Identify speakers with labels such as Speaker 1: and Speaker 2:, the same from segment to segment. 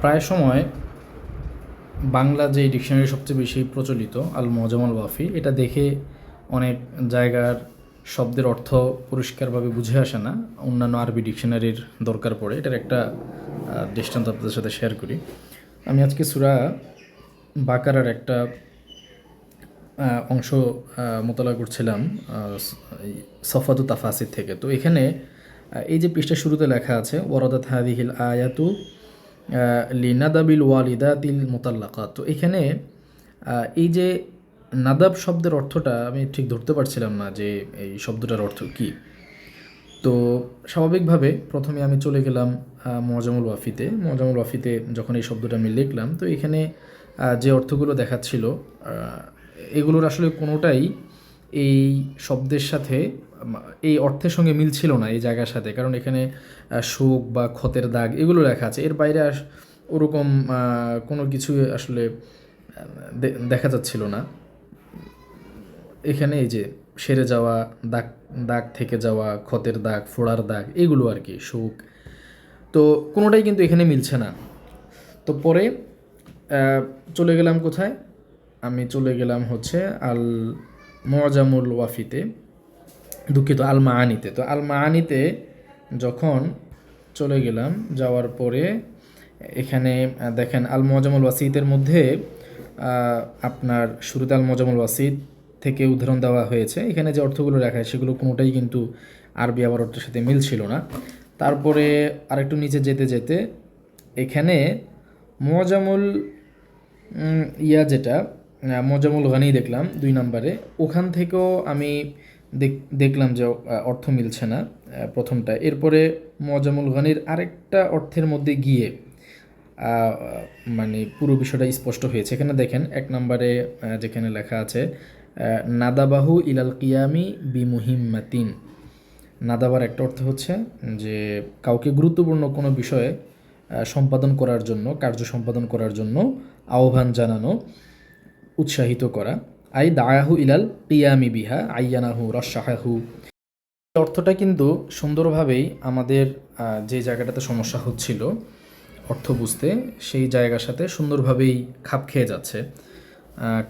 Speaker 1: প্রায় সময় বাংলা যে ডিকশনারি সবচেয়ে বেশি প্রচলিত, আল মজামাল ওয়াফি, এটা দেখে অনেক জায়গার শব্দের অর্থ পরিষ্কারভাবে বুঝে আসে না। অন্যান্য আরবি ডিকশনারির দরকার পড়ে, এটার একটা দৃষ্টান্ত আপনাদের সাথে শেয়ার করি। আমি আজকে সুরা বাকারার একটা অংশ মোতালা করছিলাম সফাতু তাফাসির থেকে। তো এখানে এই যে পৃষ্ঠা শুরুতে লেখা আছে, ওয়ারাদাত হাদিহিল আয়াতু লিনাদাবিল ওয়ালিদাতিল মোতাল্লাকা তো এখানে এই যে নাদাব শব্দের অর্থটা আমি ঠিক ধরতে পারছিলাম না যে এই শব্দটার অর্থ কী। তো স্বাভাবিকভাবে প্রথমে আমি চলে গেলাম মজামুল ওয়াফিতে। মজামুল ওয়াফিতে যখন এই শব্দটা আমি লিখলাম, তো এখানে যে অর্থগুলো দেখাচ্ছিল এগুলোর আসলে কোনোটাই এই শব্দের সাথে এই অর্থের সঙ্গে মিল ছিল না এই জায়গার সাথে। কারণ এখানে শোক বা ক্ষতের দাগ এগুলো লেখা আছে। এর বাইরে ওরকম কোনো কিছু আসলে দেখা যাচ্ছিল না। এখানে এই যে সেরে যাওয়া, দাগ দাগ থেকে যাওয়া, ক্ষতের দাগ, ফোড়ার দাগ, এগুলো আর কি শোক তো কোনোটাই কিন্তু এখানে মিলছে না। তো পরে চলে গেলাম কোথায়? আমি চলে গেলাম হচ্ছে আল মজামুল ওয়াফিতে দুঃখিত আল মাআনিতে তো আল মাআনিতে যখন চলে গেলাম, যাওয়ার পরে এখানে দেখেন আল মজামুল ওয়াসিদের মধ্যে আপনার শুরুতে আল মজামুল ওয়াসিদ থেকে উদাহরণ দেওয়া হয়েছে। এখানে যে অর্থগুলো রাখা হয়, সেগুলো কোনোটাই কিন্তু আরবি আবার অর্থের সাথে মিল ছিল না। তারপরে আরেকটু নিচে যেতে যেতে, এখানে মজামুল ইয়া যেটা মজামুল গানি দেখলাম দুই নম্বরে। ওখান থেকেও আমি দেখলাম যে অর্থ মিলছে না প্রথমটা এরপরে মজামুল গানির আরেকটা অর্থের মধ্যে গিয়ে মানে পুরো বিষয়টা স্পষ্ট হয়েছে। এখানে দেখেন, এক নম্বরে যেখানে লেখা আছে নাদাবাহু ইলাল কিয়ামি বিমুহিম্মাতিন। নাদাবার একটা অর্থ হচ্ছে যে, কাউকে গুরুত্বপূর্ণ কোনো বিষয়ে সম্পাদন করার জন্য, কার্য সম্পাদন করার জন্য আহ্বান জানানো, উৎসাহিত করা। আই দায়াহু ইলাল টিয়ামি বিহা আইয়ানাহু রসাহাহু। অর্থটা কিন্তু সুন্দরভাবেই আমাদের যে জায়গাটাতে সমস্যা হচ্ছিল, অর্থ বুঝতে, সেই জায়গার সাথে সুন্দরভাবেই খাপ খেয়ে যাচ্ছে।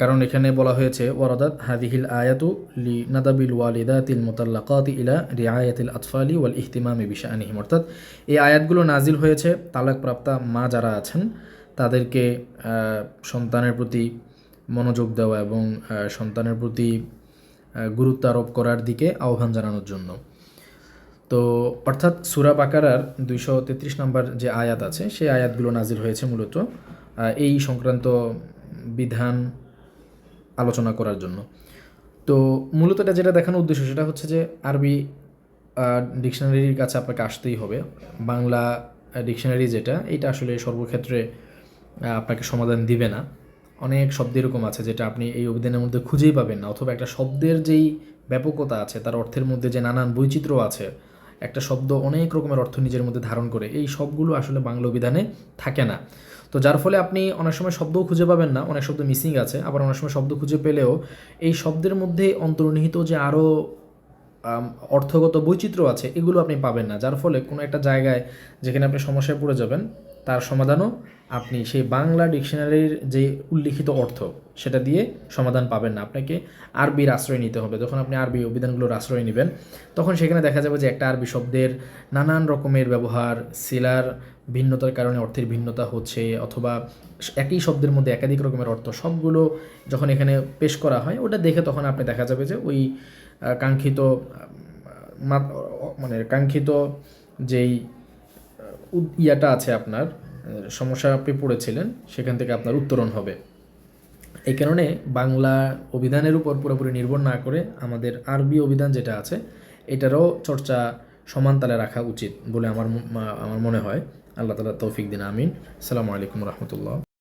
Speaker 1: কারণ এখানে বলা হয়েছে, ওয়ারাদাত হাদিহিল আয়াতু লি নাদাবিল ওয়ালিদাতিল মুতাল্লাকাতি ইলা রিআয়াতিল আতফালি ওয়াল ইহতিমামি বিশাআনিহিম অর্থাৎ এই আয়াতগুলো নাজিল হয়েছে তালাকপ্রাপ্তা মা যারা আছেন, তাদেরকে সন্তানের প্রতি মনোযোগ দেওয়া এবং সন্তানের প্রতি গুরুত্ব আরোপ করার দিকে আহ্বান জানানোর জন্য। তো, অর্থাৎ সুরা বাকারার দুইশো তেত্রিশ নম্বর যে আয়াত আছে, সেই আয়াতগুলো নাজিল হয়েছে মূলত এই সংক্রান্ত বিধান আলোচনা করার জন্য। তো, মূলত এটা যেটা দেখানোর উদ্দেশ্য, সেটা হচ্ছে যে আরবি ডিকশনারির কাছে আপনাকে আসতেই হবে। বাংলা ডিকশনারি যেটা, এটা আসলে সর্বক্ষেত্রে আপনাকে সমাধান দিবে না। অনেক শব্দ এরকম আছে যেটা আপনি এই অভিধানের মধ্যে খুঁজেই পাবেন না। অথবা একটা শব্দের যেই ব্যাপকতা আছে, তার অর্থের মধ্যে যে নানান বৈচিত্র্য আছে, একটা শব্দ অনেক রকমের অর্থ নিজের মধ্যে ধারণ করে, এই সবগুলো আসলে বাংলা অভিধানে থাকে না। তো যার ফলে আপনি অনেক সময় শব্দও খুঁজে পাবেন না, অনেক শব্দ মিসিং আছে, আবার অনেক সময় শব্দ খুঁজে পেলেও এই শব্দের মধ্যে অন্তর্নিহিত যে আরও অর্থগত বৈচিত্র্য আছে, এগুলো আপনি পাবেন না। যার ফলে কোনো একটা জায়গায় যেখানে আপনি সমস্যায় পড়ে যাবেন তার সমাধানও আপনি সেই বাংলা ডিকশনারির যে উল্লিখিত অর্থ, সেটা দিয়ে সমাধান পাবেন না। আপনাকে আরবির আশ্রয় নিতে হবে। যখন আপনি আরবি অভিধানগুলোর আশ্রয় নেবেন, তখন সেখানে দেখা যাবে যে একটা আরবি শব্দের নানান রকমের ব্যবহার সিলার ভিন্নতার কারণে অর্থের ভিন্নতা হচ্ছে, অথবা একই শব্দের মধ্যে একাধিক রকমের অর্থ, সবগুলো যখন এখানে পেশ করা হয়, ওটা দেখে তখন আপনি দেখা যাবে যে ওই কাঙ্ক্ষিত মানে কাঙ্ক্ষিত যেই ইয়াটা আছে আপনার সমস্যা আপনি পড়েছিলেন, সেখান থেকে আপনার উত্তরণ হবে। এই কারণে বাংলা অভিধানের উপর পুরোপুরি নির্ভর না করে আমাদের আরবি অভিধান যেটা আছে, এটারও চর্চা সমান তালে রাখা উচিত বলে আমার আমার মনে হয়। আল্লাহ তালা তৌফিক দিন, আমিন। আসসালামু আলাইকুম রহমতুল্লাহ।